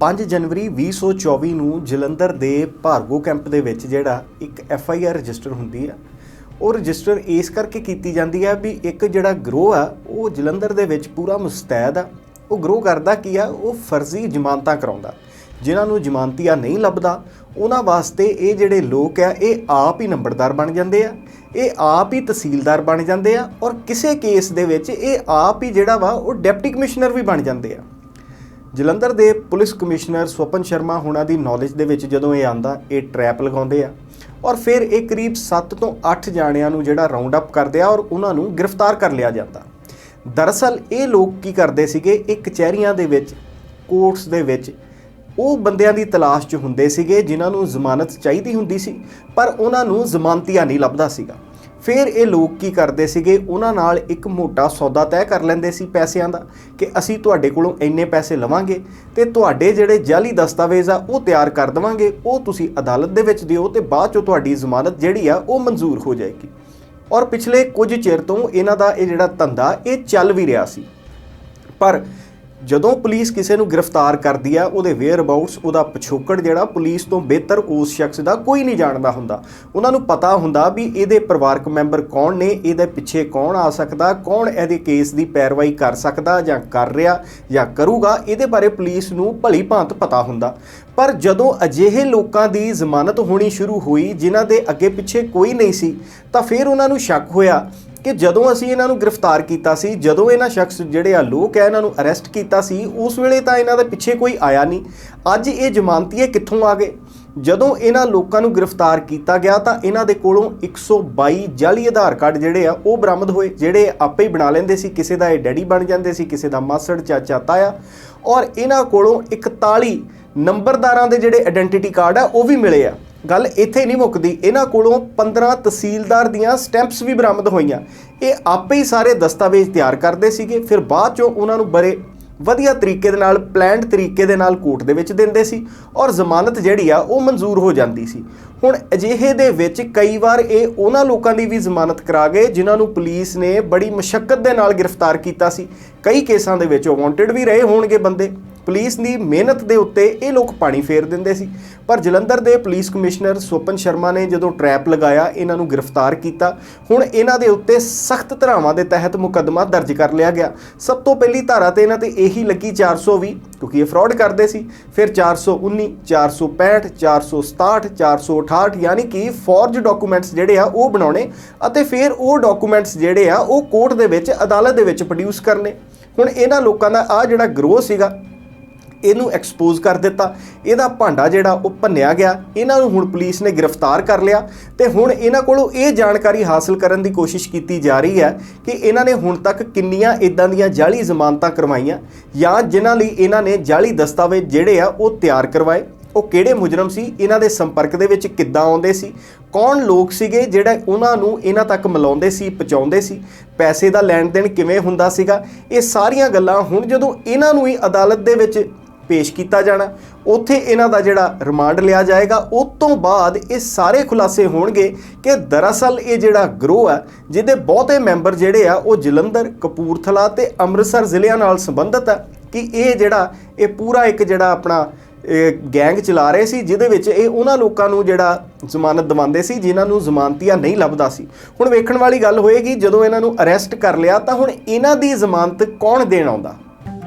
5 ਜਨਵਰੀ 2024 ਨੂੰ ਜਲੰਧਰ ਦੇ ਭਾਰਗੋ ਕੈਂਪ ਦੇ ਵਿੱਚ ਜਿਹੜਾ ਇੱਕ ਐਫ ਆਈ ਆਰ ਰਜਿਸਟਰ ਹੁੰਦੀ ਆ, ਉਹ ਰਜਿਸਟਰ ਇਸ ਕਰਕੇ ਕੀਤੀ ਜਾਂਦੀ ਆ ਵੀ ਇੱਕ ਜਿਹੜਾ ਗਰੋਹ ਆ, ਉਹ ਜਲੰਧਰ ਦੇ ਵਿੱਚ ਪੂਰਾ ਮੁਸਤੈਦ ਆ, ਉਹ ਗਰੋਹ ਕਰਦਾ ਕੀ ਆ, ਉਹ ਫਰਜ਼ੀ ਜ਼ਮਾਨਤਾਂ ਕਰਾਉਂਦਾ। ਜਿਨ੍ਹਾਂ ਨੂੰ ਜ਼ਮਾਨਤੀਆ ਨਹੀਂ ਲੱਭਦਾ, ਉਹਨਾਂ ਵਾਸਤੇ ਇਹ ਜਿਹੜੇ ਲੋਕ ਆ, ਇਹ ਆਪ ਹੀ ਨੰਬਰਦਾਰ ਬਣ ਜਾਂਦੇ ਆ, ਇਹ ਆਪ ਹੀ ਤਹਿਸੀਲਦਾਰ ਬਣ ਜਾਂਦੇ ਆ ਔਰ ਕਿਸੇ ਕੇਸ ਦੇ ਵਿੱਚ ਇਹ ਆਪ ਹੀ ਜਿਹੜਾ ਵਾ, ਉਹ ਡਿਪਟੀ ਕਮਿਸ਼ਨਰ ਵੀ ਬਣ ਜਾਂਦੇ ਆ। ਜਲੰਧਰ ਦੇ ਪੁਲਿਸ ਕਮਿਸ਼ਨਰ ਸਵਪਨ ਸ਼ਰਮਾ ਹੋਣਾ ਦੀ ਨੌਲੇਜ ਦੇ ਵਿੱਚ ਜਦੋਂ ਇਹ ਆਂਦਾ, ਇਹ ਟ੍ਰੈਪ ਲਗਾਉਂਦੇ ਆ। ਔਰ ਫਿਰ ਇਹ ਕਰੀਬ 7 ਤੋਂ 8 ਜਾਣਿਆਂ ਨੂੰ ਜਿਹੜਾ ਰਾਉਂਡ ਅਪ ਕਰਦੇ ਆ ਔਰ ਉਹਨਾਂ ਨੂੰ ਗ੍ਰਿਫਤਾਰ ਕਰ ਲਿਆ ਜਾਂਦਾ। ਦਰਅਸਲ ਇਹ ਲੋਕ ਕੀ ਕਰਦੇ ਸੀਗੇ? ਇਹ ਕਚਹਿਰੀਆਂ ਦੇ ਵਿੱਚ ਕੋਰਟਸ ਦੇ ਵਿੱਚ, ਉਹ ਬੰਦਿਆਂ ਦੀ ਤਲਾਸ਼ 'ਚ ਹੁੰਦੇ ਸੀਗੇ ਜਿਨ੍ਹਾਂ ਨੂੰ ਜ਼ਮਾਨਤ ਚਾਹੀਦੀ ਹੁੰਦੀ ਸੀ, ਪਰ ਉਹਨਾਂ ਨੂੰ ਜ਼ਮਾਨਤੀਆ ਨਹੀਂ ਲੱਭਦਾ ਸੀਗਾ। ਫਿਰ ਇਹ ਲੋਕ ਕੀ ਕਰਦੇ ਸੀਗੇ? ਉਹਨਾਂ ਨਾਲ ਇੱਕ ਮੋਟਾ ਸੌਦਾ ਤੈਅ ਕਰ ਲੈਂਦੇ ਸੀ ਪੈਸਿਆਂ ਦਾ ਕਿ ਅਸੀਂ ਤੁਹਾਡੇ ਕੋਲੋਂ ਇੰਨੇ ਪੈਸੇ ਲਵਾਂਗੇ ਤੇ ਤੁਹਾਡੇ ਜਿਹੜੇ ਜਾਲੀ ਦਸਤਾਵੇਜ਼ ਆ, ਉਹ ਤਿਆਰ ਕਰ ਦੇਵਾਂਗੇ। ਉਹ ਤੁਸੀਂ ਅਦਾਲਤ ਦੇ ਵਿੱਚ ਦਿਓ ਤੇ ਬਾਅਦ ਚੋਂ ਤੁਹਾਡੀ ਜ਼ਮਾਨਤ ਜਿਹੜੀ ਆ, ਉਹ ਮਨਜ਼ੂਰ ਹੋ ਜਾਏਗੀ। ਔਰ ਪਿਛਲੇ ਕੁਝ ਚਿਰ ਤੋਂ ਇਹਨਾਂ ਦਾ ਇਹ ਜਿਹੜਾ ਧੰਦਾ, ਇਹ ਚੱਲ ਵੀ ਰਿਹਾ ਸੀ। ਪਰ ਜਦੋਂ ਪੁਲਿਸ ਕਿਸੇ ਨੂੰ ਗ੍ਰਿਫਤਾਰ ਕਰਦੀ ਆ ਉਹਦੇ ਵੇਅਰ ਅਬਾਊਟਸ ਉਹਦਾ ਪਿਛੋਕੜ ਜਿਹੜਾ, ਪੁਲਿਸ ਤੋਂ ਬਿਹਤਰ ਉਸ ਸ਼ਖਸ ਦਾ ਕੋਈ ਨਹੀਂ ਜਾਣਦਾ ਹੁੰਦਾ। ਉਹਨਾਂ ਨੂੰ ਪਤਾ ਹੁੰਦਾ ਵੀ ਇਹਦੇ ਪਰਿਵਾਰਕ ਮੈਂਬਰ ਕੌਣ ਨੇ, ਇਹਦੇ ਪਿੱਛੇ ਕੌਣ ਆ ਸਕਦਾ, ਕੌਣ ਇਹਦੇ ਕੇਸ ਦੀ ਪੈਰਵਾਈ ਕਰ ਸਕਦਾ ਜਾਂ ਕਰ ਰਿਹਾ ਜਾਂ ਕਰੂਗਾ, ਇਹਦੇ ਬਾਰੇ ਪੁਲਿਸ ਨੂੰ ਭਲੀ ਭਾਂਤ ਪਤਾ ਹੁੰਦਾ। ਪਰ ਜਦੋਂ ਅਜਿਹੇ ਲੋਕਾਂ ਦੀ ਜ਼ਮਾਨਤ ਹੋਣੀ ਸ਼ੁਰੂ ਹੋਈ, ਜਿਨ੍ਹਾਂ ਦੇ ਅੱਗੇ ਪਿੱਛੇ ਕੋਈ ਨਹੀਂ ਸੀ, ਤਾਂ ਫਿਰ ਉਹਨਾਂ ਨੂੰ ਸ਼ੱਕ ਹੋਇਆ ਕਿ ਜਦੋਂ ਅਸੀਂ ਇਹਨਾਂ ਨੂੰ ਗ੍ਰਿਫਤਾਰ ਕੀਤਾ ਸੀ, ਜਦੋਂ ਇਹਨਾਂ ਸ਼ਖਸ ਜਿਹੜੇ ਆ ਲੋਕ ਹੈ ਇਹਨਾਂ ਨੂੰ ਅਰੈਸਟ ਕੀਤਾ ਸੀ, ਉਸ ਵੇਲੇ ਤਾਂ ਇਹਨਾਂ ਦੇ ਪਿੱਛੇ ਕੋਈ ਆਇਆ ਨਹੀਂ। ਅੱਜ ਇਹ ਜ਼ਮਾਨਤੀਏ ਕਿੱਥੋਂ ਆ ਗਏ? ਜਦੋਂ ਇਹਨਾਂ ਲੋਕਾਂ ਨੂੰ ਗ੍ਰਿਫਤਾਰ ਕੀਤਾ ਗਿਆ ਤਾਂ ਇਹਨਾਂ ਦੇ ਕੋਲੋਂ 122 ਜਾਲੀ ਆਧਾਰ ਕਾਰਡ ਜਿਹੜੇ ਆ, ਉਹ ਬਰਾਮਦ ਹੋਏ, ਜਿਹੜੇ ਆਪੇ ਹੀ ਬਣਾ ਲੈਂਦੇ ਸੀ। ਕਿਸੇ ਦਾ ਇਹ ਡੈਡੀ ਬਣ ਜਾਂਦੇ ਸੀ, ਕਿਸੇ ਦਾ ਮਾਸੜ, ਚਾਚਾ, ਤਾਇਆ। ਔਰ ਇਹਨਾਂ ਕੋਲੋਂ 41 ਨੰਬਰਦਾਰਾਂ ਦੇ ਜਿਹੜੇ ਆਇਡੈਂਟੀਟੀ ਕਾਰਡ ਆ, ਉਹ ਵੀ ਮਿਲੇ ਆ। ਗੱਲ ਇੱਥੇ ਨਹੀਂ ਮੁੱਕਦੀ। ਇਹਨਾਂ ਕੋਲੋਂ 15 ਤਹਿਸੀਲਦਾਰ ਦੀਆਂ ਸਟੈਂਪਸ ਵੀ ਬਰਾਮਦ ਹੋਈਆਂ। ਇਹ ਆਪੇ ਹੀ ਸਾਰੇ ਦਸਤਾਵੇਜ਼ ਤਿਆਰ ਕਰਦੇ ਸੀਗੇ। ਫਿਰ ਬਾਅਦ ਚੋਂ ਉਹਨਾਂ ਨੂੰ ਬੜੇ ਵਧੀਆ ਤਰੀਕੇ ਦੇ ਨਾਲ, ਪਲਾਨਡ ਤਰੀਕੇ ਦੇ ਨਾਲ ਕੋਰਟ ਦੇ ਵਿੱਚ ਦਿੰਦੇ ਸੀ ਔਰ ਜ਼ਮਾਨਤ ਜਿਹੜੀ ਆ, ਉਹ ਮਨਜ਼ੂਰ ਹੋ ਜਾਂਦੀ ਸੀ। ਹੁਣ ਅਜਿਹੇ ਦੇ ਵਿੱਚ ਕਈ ਵਾਰ ਇਹ ਉਹਨਾਂ ਲੋਕਾਂ ਦੀ ਵੀ ਜ਼ਮਾਨਤ ਕਰਾ ਗਏ, ਜਿਨ੍ਹਾਂ ਨੂੰ ਪੁਲਿਸ ਨੇ ਬੜੀ ਮੁਸ਼ਕਲ ਦੇ ਨਾਲ ਗ੍ਰਿਫਤਾਰ ਕੀਤਾ ਸੀ। ਕਈ ਕੇਸਾਂ ਦੇ ਵਿੱਚ ਉਹ ਵਾਂਟਡ ਵੀ ਰਹੇ ਹੋਣਗੇ ਬੰਦੇ। ਪੁਲਿਸ ਦੀ ਮਿਹਨਤ ਦੇ ਉੱਤੇ ਇਹ ਲੋਕ ਪਾਣੀ ਫੇਰ ਦਿੰਦੇ ਸੀ। ਪਰ ਜਲੰਧਰ ਦੇ ਪੁਲਿਸ ਕਮਿਸ਼ਨਰ ਸੋਪਨ ਸ਼ਰਮਾ ਨੇ ਜਦੋਂ ਟਰੈਪ ਲਗਾਇਆ, ਇਹਨਾਂ ਨੂੰ ਗ੍ਰਿਫਤਾਰ ਕੀਤਾ। ਹੁਣ ਇਹਨਾਂ ਦੇ ਉੱਤੇ ਸਖਤ ਧਾਰਾਵਾਂ ਦੇ ਤਹਿਤ ਮੁਕੱਦਮਾ ਦਰਜ ਕਰ ਲਿਆ ਗਿਆ। ਸਭ ਤੋਂ ਪਹਿਲੀ ਧਾਰਾ ਤੇ ਇਹਨਾਂ ਤੇ ਇਹੀ ਲੱਗੀ 420 ਕਿਉਂਕਿ ਇਹ ਫਰਾਡ ਕਰਦੇ ਸੀ। ਫਿਰ 419 465 467 468 ਯਾਨੀ ਕਿ ਫੋਰਜ ਡਾਕੂਮੈਂਟਸ ਜਿਹੜੇ ਆ ਉਹ ਬਣਾਉਣੇ ਅਤੇ ਫਿਰ ਉਹ ਡਾਕੂਮੈਂਟਸ ਜਿਹੜੇ ਆ ਉਹ ਕੋਰਟ ਦੇ ਵਿੱਚ ਅਦਾਲਤ ਦੇ ਵਿੱਚ ਪ੍ਰੋਡਿਊਸ ਕਰਨੇ। ਹੁਣ ਇਹਨਾਂ ਲੋਕਾਂ ਦਾ ਆ ਜਿਹੜਾ ਗਰੋਹ ਸੀਗਾ ਇਹਨੂੰ ਐਕਸਪੋਜ਼ ਕਰ ਦਿੱਤਾ। ਇਹਦਾ ਭਾਂਡਾ ਜਿਹੜਾ ਉਹ ਭੰਨਿਆ ਗਿਆ। ਇਹਨਾਂ ਨੂੰ ਹੁਣ ਪੁਲਿਸ ਨੇ ਗ੍ਰਿਫਤਾਰ ਕਰ ਲਿਆ ਤੇ ਹੁਣ ਇਹਨਾਂ ਕੋਲੋਂ ਇਹ ਜਾਣਕਾਰੀ ਹਾਸਲ ਕਰਨ ਦੀ ਕੋਸ਼ਿਸ਼ ਕੀਤੀ ਜਾ ਰਹੀ ਹੈ ਕਿ ਇਹਨਾਂ ਨੇ ਹੁਣ ਤੱਕ ਕਿੰਨੀਆਂ ਇਦਾਂ ਦੀਆਂ ਜਾਲੀ ਜ਼ਮਾਨਤਾਂ ਕਰਵਾਈਆਂ ਜਾਂ ਜਿਨ੍ਹਾਂ ਲਈ ਇਹਨਾਂ ਨੇ ਜਾਲੀ ਦਸਤਾਵੇਜ਼ ਜਿਹੜੇ ਆ ਉਹ ਤਿਆਰ ਕਰਵਾਏ। ਉਹ ਕਿਹੜੇ ਮੁਜਰਮ ਸੀ? ਇਹਨਾਂ ਦੇ ਸੰਪਰਕ ਦੇ ਵਿੱਚ ਕਿੱਦਾਂ ਆਉਂਦੇ ਸੀ? ਕੌਣ ਲੋਕ ਸੀਗੇ ਜਿਹੜਾ ਉਹਨਾਂ ਨੂੰ ਇਹਨਾਂ ਤੱਕ ਮਿਲਾਉਂਦੇ ਸੀ, ਪਹੁੰਚਾਉਂਦੇ ਸੀ? ਪੈਸੇ ਦਾ ਲੈਣ ਦੇਣ ਕਿਵੇਂ ਹੁੰਦਾ ਸੀਗਾ? ਇਹ ਸਾਰੀਆਂ ਗੱਲਾਂ ਹੁਣ ਜਦੋਂ ਇਹਨਾਂ ਨੂੰ ਹੀ ਅਦਾਲਤ ਦੇ ਵਿੱਚ ਪੇਸ਼ ਕੀਤਾ ਜਾਣਾ। ਉੱਥੇ ਇਹਨਾਂ ਦਾ ਜਿਹੜਾ ਰਿਮਾਂਡ ਲਿਆ ਜਾਏਗਾ। ਉਸ ਤੋਂ ਬਾਅਦ ਇਹ ਸਾਰੇ ਖੁਲਾਸੇ ਹੋਣਗੇ ਕਿ ਦਰਅਸਲ ਇਹ ਜਿਹੜਾ ਗਰੋਹ ਹੈ, ਜਿਹਦੇ ਬਹੁਤੇ ਮੈਂਬਰ ਜਿਹੜੇ ਆ, ਉਹ ਜਲੰਧਰ, ਕਪੂਰਥਲਾ ਤੇ ਅੰਮ੍ਰਿਤਸਰ ਜ਼ਿਲ੍ਹਿਆਂ ਨਾਲ ਸੰਬੰਧਿਤ ਹੈ ਕਿ ਇਹ ਜਿਹੜਾ, ਇਹ ਪੂਰਾ ਇੱਕ ਜਿਹੜਾ ਆਪਣਾ ਗੈਂਗ ਚਲਾ ਰਹੇ ਸੀ, ਜਿਹਦੇ ਵਿੱਚ ਇਹ ਉਹਨਾਂ ਲੋਕਾਂ ਨੂੰ ਜਿਹੜਾ ਜ਼ਮਾਨਤ ਦਿਵਾਉਂਦੇ ਸੀ, ਜਿਨ੍ਹਾਂ ਨੂੰ ਜ਼ਮਾਨਤੀਆ ਨਹੀਂ ਲੱਭਦਾ ਸੀ। ਹੁਣ ਵੇਖਣ ਵਾਲੀ ਗੱਲ ਹੋਏਗੀ, ਜਦੋਂ ਇਹਨਾਂ ਨੂੰ ਅਰੈਸਟ ਕਰ ਲਿਆ, ਤਾਂ ਹੁਣ ਇਹਨਾਂ ਦੀ ਜ਼ਮਾਨਤ ਕੌਣ ਦੇਣ ਆਉਂਦਾ?